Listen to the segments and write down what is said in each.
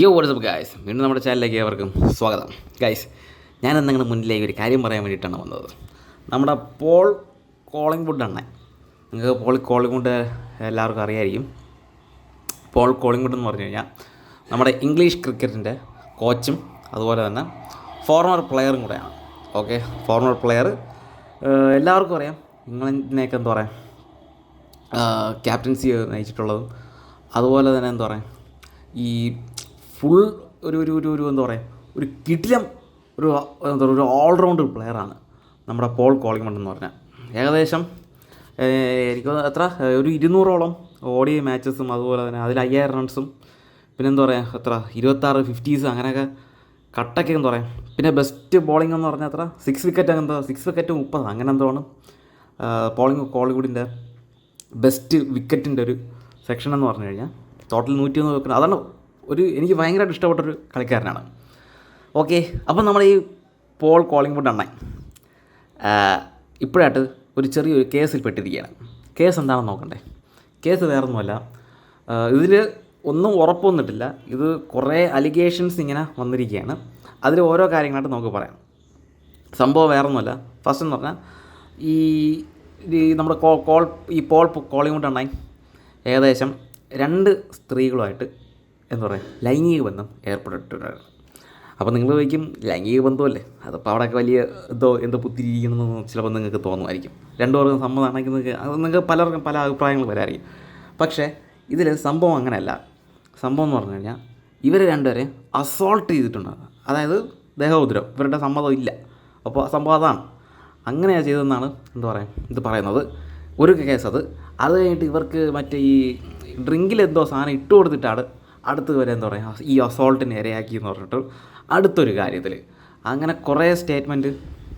യോ WhatsApp guys വീണ്ടും നമ്മുടെ ചാനലിലേക്ക് അവർക്കും സ്വാഗതം. ഗായ്സ് ഞാൻ നിങ്ങളുടെ മുന്നിലേക്ക് ഒരു കാര്യം പറയാൻ വേണ്ടിയിട്ടാണ് വന്നത്. നമ്മുടെ പോൾ കോളിംഗ് വുഡ് അണ്ണൻ. നിങ്ങൾക്ക് പോൾ കോളിംഗ് വുഡ് എല്ലാവർക്കും അറിയായിരിക്കും. പോൾ കോളിംഗ് വുഡ് എന്ന് പറഞ്ഞു കഴിഞ്ഞാൽ നമ്മുടെ ഇംഗ്ലീഷ് ക്രിക്കറ്റിന്റെ കോച്ചും അതുപോലെ തന്നെ ഫോർമർ പ്ലെയറും കൂടെയാണ്. ഓക്കെ ഫോർമർ പ്ലെയർ എല്ലാവർക്കും അറിയാം. ഇംഗ്ലണ്ടിനെയൊക്കെ എന്താ പറയുക ക്യാപ്റ്റൻസി നയിച്ചിട്ടുള്ളതും അതുപോലെ തന്നെ എന്താ പറയുക ഈ ഫുൾ ഒരു ഒരു ഒരു ഒരു എന്താ പറയുക ഒരു കിടിലം ഒരു എന്താ പറയുക ഒരു ഓൾറൗണ്ട് പ്ലെയറാണ് നമ്മുടെ പോൾ കോളിംഗ്മണ്ട് എന്ന് പറഞ്ഞാൽ ഏകദേശം എനിക്ക് എത്ര ഒരു ഇരുന്നൂറോളം ഓടി മാച്ചസും അതുപോലെ തന്നെ അതിൽ അയ്യായിരം റൺസും പിന്നെ എന്താ പറയുക എത്ര ഇരുപത്താറ് ഫിഫ്റ്റീസ് അങ്ങനെയൊക്കെ കട്ടൊക്കെ എന്താ പറയുക പിന്നെ ബെസ്റ്റ് ബോളിംഗ് എന്ന് പറഞ്ഞാൽ എത്ര സിക്സ് വിക്കറ്റ് എന്താ സിക്സ് വിക്കറ്റ് മുപ്പത് അങ്ങനെ എന്തോ ആണ്. പോളിംഗ് കോളിവുഡിന്റെ ബെസ്റ്റ് വിക്കറ്റിന്റെ ഒരു സെക്ഷൻ എന്ന് പറഞ്ഞു കഴിഞ്ഞാൽ ടോട്ടൽ നൂറ്റി ഒന്ന് വിക്കറ്റ് അതാണ് ഒരു എനിക്ക് ഭയങ്കരമായിട്ട് ഇഷ്ടപ്പെട്ടൊരു കളിക്കാരനാണ്. ഓക്കെ അപ്പം നമ്മൾ ഈ പോൾ കോളിംഗ് വുഡ് അണ്ണൻ ഇപ്പോഴായിട്ട് ഒരു ചെറിയൊരു കേസിൽ പെട്ടിരിക്കുകയാണ്. കേസ് എന്താണെന്ന് നോക്കണ്ടേ? കേസ് വേറൊന്നുമല്ല. ഇതിൽ ഒന്നും ഉറപ്പൊന്നിട്ടില്ല ഇത് കുറേ അലിഗേഷൻസ് ഇങ്ങനെ വന്നിരിക്കുകയാണ്. അതിൽ ഓരോ കാര്യങ്ങളായിട്ട് നമുക്ക് പറയാം. സംഭവം വേറൊന്നുമല്ല. ഫസ്റ്റ് എന്ന് പറഞ്ഞാൽ ഈ നമ്മുടെ കോൾ ഈ പോൾ കോളിംഗ് കൊണ്ട് ഏകദേശം രണ്ട് സ്ത്രീകളുമായിട്ട് എന്താ പറയുക ലൈംഗിക ബന്ധം ഏർപ്പെട്ടിട്ടുണ്ടായിരുന്നു. അപ്പോൾ നിങ്ങൾ ചോദിക്കും ലൈംഗിക ബന്ധമല്ലേ? അതിപ്പോൾ അവിടെയൊക്കെ വലിയ എന്തോ എന്തോ പുത്തിരിയിരിക്കുന്നു ചിലപ്പോൾ നിങ്ങൾക്ക് തോന്നുമായിരിക്കും. രണ്ടുപേർക്കും സമ്മതമാണെങ്കിൽ നിങ്ങൾക്ക് അത് നിങ്ങൾക്ക് പലർക്കും പല അഭിപ്രായങ്ങൾ വരാറിയും പക്ഷേ ഇതിൽ സംഭവം അങ്ങനെയല്ല. സംഭവം എന്ന് പറഞ്ഞു കഴിഞ്ഞാൽ ഇവർ രണ്ടുപേരെ അസോൾട്ട് ചെയ്തിട്ടുണ്ട്. അതായത് ദേഹോദ്രം ഇവരുടെ സമ്മതം ഇല്ല. അപ്പോൾ സംഭവം അതാണ്. അങ്ങനെയാണ് ചെയ്തതെന്നാണ് എന്താ പറയുക ഇത് പറയുന്നത്. ഒരു കേസ് അത്. അത് കഴിഞ്ഞിട്ട് ഇവർക്ക് മറ്റേ ഈ ഡ്രിങ്കിൽ എന്തോ സാധനം ഇട്ട് കൊടുത്തിട്ടാണ് അടുത്ത് വരെ എന്താ പറയുക ഈ അസോൾട്ടിനെ ഇരയാക്കി എന്ന് പറഞ്ഞിട്ട് അടുത്തൊരു കാര്യത്തിൽ അങ്ങനെ കുറേ സ്റ്റേറ്റ്മെന്റ്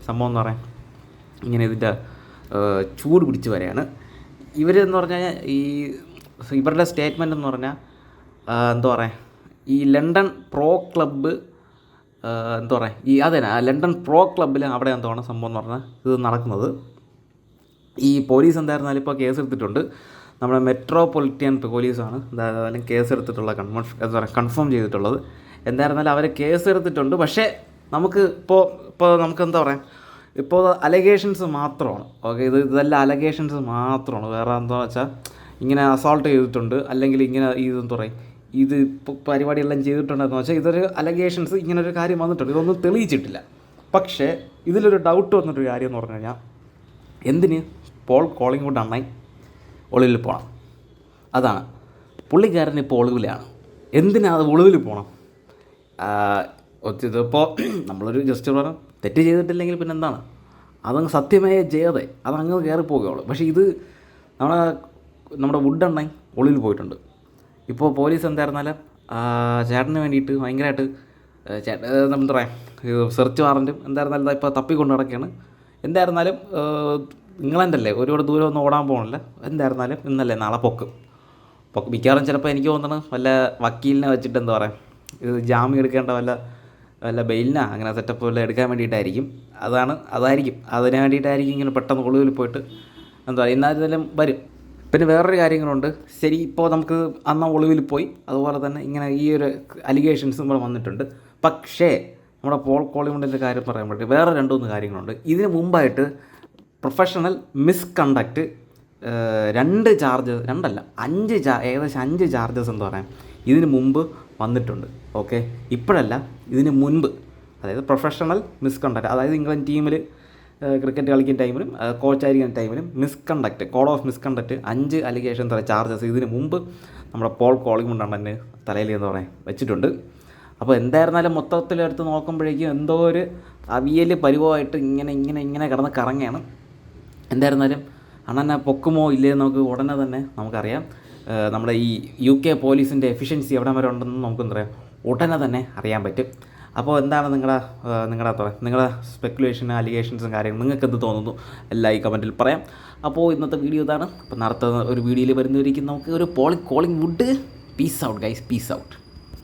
സംഭവം എന്ന് പറയാം. ഇങ്ങനെ ഇതിന്റെ ചൂട് പിടിച്ച് വരെയാണ്. ഇവരെന്ന് പറഞ്ഞാൽ ഈ ഇവരുടെ സ്റ്റേറ്റ്മെന്റ് എന്ന് പറഞ്ഞാൽ എന്താ പറയുക ഈ ലണ്ടൻ പ്രോ ക്ലബ്ബ് എന്താ പറയുക ഈ അതെ ലണ്ടൻ പ്രോ ക്ലബ്ബിൽ അവിടെ എന്താണ് സംഭവം എന്ന് പറഞ്ഞാൽ ഇത് നടക്കുന്നത്. ഈ പോലീസ് എന്തായിരുന്നാലും ഇപ്പോൾ കേസ് എടുത്തിട്ടുണ്ട് നമ്മുടെ മെട്രോപൊളിറ്റൻ പോലീസാണ് എന്തായാലും കേസ് എടുത്തിട്ടുള്ള കൺഫേം എന്താ പറയുക കൺഫേം ചെയ്തിട്ടുള്ളത്. എന്തായിരുന്നാലും അവർ കേസ് എടുത്തിട്ടുണ്ട് പക്ഷേ നമുക്ക് ഇപ്പോൾ ഇപ്പോൾ നമുക്ക് എന്താ പറയുക ഇപ്പോൾ അലഗേഷൻസ് മാത്രമാണ്. ഓക്കെ ഇത് ഇതെല്ലാം അലഗേഷൻസ് മാത്രമാണ്. വേറെ എന്താണെന്ന് വെച്ചാൽ ഇങ്ങനെ അസോൾട്ട് ചെയ്തിട്ടുണ്ട്. അല്ലെങ്കിൽ ഇങ്ങനെ ഇത് എന്താ പറയുക ഇത് പരിപാടിയെല്ലാം ചെയ്തിട്ടുണ്ടെന്ന് വെച്ചാൽ ഇതൊരു അലഗേഷൻസ് ഇങ്ങനെ ഒരു കാര്യം വന്നിട്ടുണ്ട്. ഇതൊന്നും തെളിയിച്ചിട്ടില്ല. പക്ഷേ ഇതിലൊരു ഡൗട്ട് വന്നിട്ടൊരു കാര്യം എന്ന് പറഞ്ഞു കഴിഞ്ഞാൽ എന്തിന്? പോൾ കോളിംഗ് വുഡ് അണ്ണായി ഒളിവിൽ പോകണം അതാണ്. പുള്ളിക്കാരൻ ഇപ്പോൾ ഒളിവിലാണ്. എന്തിനാ അത് ഒളിവിൽ പോകണം ഇതിപ്പോൾ നമ്മളൊരു ജസ്റ്റ് പറഞ്ഞു തെറ്റ് ചെയ്തിട്ടില്ലെങ്കിൽ പിന്നെ എന്താണ്? അതങ്ങ് സത്യമായ ജയതെ അതങ്ങ് കയറി പോവുകയുള്ളൂ. പക്ഷേ ഇത് നമ്മുടെ നമ്മുടെ വുഡ് അണ്ണൻ ഒളിവിൽ പോയിട്ടുണ്ട്. ഇപ്പോൾ പോലീസ് എന്തായിരുന്നാലും ചേട്ടന് വേണ്ടിയിട്ട് ഭയങ്കരമായിട്ട് ചേട്ടൻ എന്താ പറയുക സെർച്ച് വാറന്റും എന്തായിരുന്നാലും ഇപ്പോൾ തപ്പിക്കൊണ്ട് നടക്കുകയാണ്. എന്തായിരുന്നാലും ഇംഗ്ലണ്ടല്ലേ? ഒരുപാട് ദൂരം ഒന്നും ഓടാൻ പോകണില്ല എന്തായിരുന്നാലും ഇന്നല്ലേ? നാളെ പൊക്കും. പൊക്ക് മിക്കവാറും ചിലപ്പോൾ എനിക്ക് തോന്നണ വല്ല വക്കീലിനെ വെച്ചിട്ട് എന്താ പറയുക ഇത് ജാമ്യം എടുക്കേണ്ട വല്ല വല്ല ബെയിലിനാ അങ്ങനെ സെറ്റപ്പ് വല്ല എടുക്കാൻ വേണ്ടിയിട്ടായിരിക്കും. അതാണ് അതായിരിക്കും. അതിന് വേണ്ടിയിട്ടായിരിക്കും ഇങ്ങനെ പെട്ടെന്ന് ഒളിവിൽ പോയിട്ട് എന്താ പറയുക ഇന്നാലും വരും. പിന്നെ വേറൊരു കാര്യങ്ങളുണ്ട്. ശരി ഇപ്പോൾ നമുക്ക് അന്ന് ഒളിവിൽ പോയി. അതുപോലെ തന്നെ ഇങ്ങനെ ഈ ഒരു അലിഗേഷൻസും കൂടെ വന്നിട്ടുണ്ട്. പക്ഷേ നമ്മുടെ പോൾ കോളിമുണ്ടിന്റെ കാര്യം പറയുമ്പോഴേ വേറെ രണ്ട് മൂന്ന് കാര്യങ്ങളുണ്ട്. ഇതിന് മുമ്പായിട്ട് പ്രൊഫഷണൽ മിസ്കണ്ടക്റ്റ് രണ്ട് ചാർജ് രണ്ടല്ല അഞ്ച് ചാ ഏകദേശം അഞ്ച് ചാർജസ് എന്ന് പറയാം ഇതിന് മുമ്പ് വന്നിട്ടുണ്ട്. ഓക്കെ ഇപ്പോഴല്ല ഇതിന് മുൻപ്. അതായത് പ്രൊഫഷണൽ മിസ്കണ്ടക്റ്റ് അതായത് ഇംഗ്ലണ്ട് ടീമിൽ ക്രിക്കറ്റ് കളിക്കുന്ന ടൈമിലും കോച്ചായിരിക്കുന്ന ടൈമിലും മിസ്കണ്ടക്റ്റ് കോഡ് ഓഫ് മിസ്കണ്ടക്റ്റ് അഞ്ച് അലിഗേഷൻ തല ചാർജസ് ഇതിന് മുമ്പ് നമ്മുടെ പോൾ കോളിംഗ് കൊണ്ടാണ് തലയിൽ എന്ന് പറയാൻ വെച്ചിട്ടുണ്ട്. അപ്പോൾ എന്തായിരുന്നാലും മൊത്തത്തിലെടുത്ത് നോക്കുമ്പോഴേക്കും എന്തോ ഒരു അവിയൽ പരിവമായിട്ട് ഇങ്ങനെ ഇങ്ങനെ ഇങ്ങനെ കിടന്ന് കറങ്ങുകയാണ് എന്തായിരുന്നാലും അണ്ണനെ പൊക്കുമോ ഇല്ലേ നമുക്ക് ഉടനെ തന്നെ നമുക്കറിയാം. നമ്മുടെ ഈ യു കെ പോലീസിന്റെ എഫിഷ്യൻസി എവിടെ വരെ ഉണ്ടെന്ന് നമുക്ക് എന്താ പറയുക ഉടനെ തന്നെ അറിയാൻ പറ്റും. അപ്പോൾ എന്താണ് നിങ്ങളുടെ നിങ്ങളുടെ അത്ര? നിങ്ങളുടെ സ്പെക്കുലേഷൻ അലിഗേഷൻസും കാര്യങ്ങൾ നിങ്ങൾക്ക് എന്ത് തോന്നുന്നു? എല്ലാം ഈ കമന്റിൽ പറയാം. അപ്പോൾ ഇന്നത്തെ വീഡിയോ ഇതാണ്. അപ്പോൾ നടത്തുന്ന ഒരു വീഡിയോയിൽ വരുന്നവരിക്കും നമുക്ക് ഒരു Paul Collingwood peace out guys peace out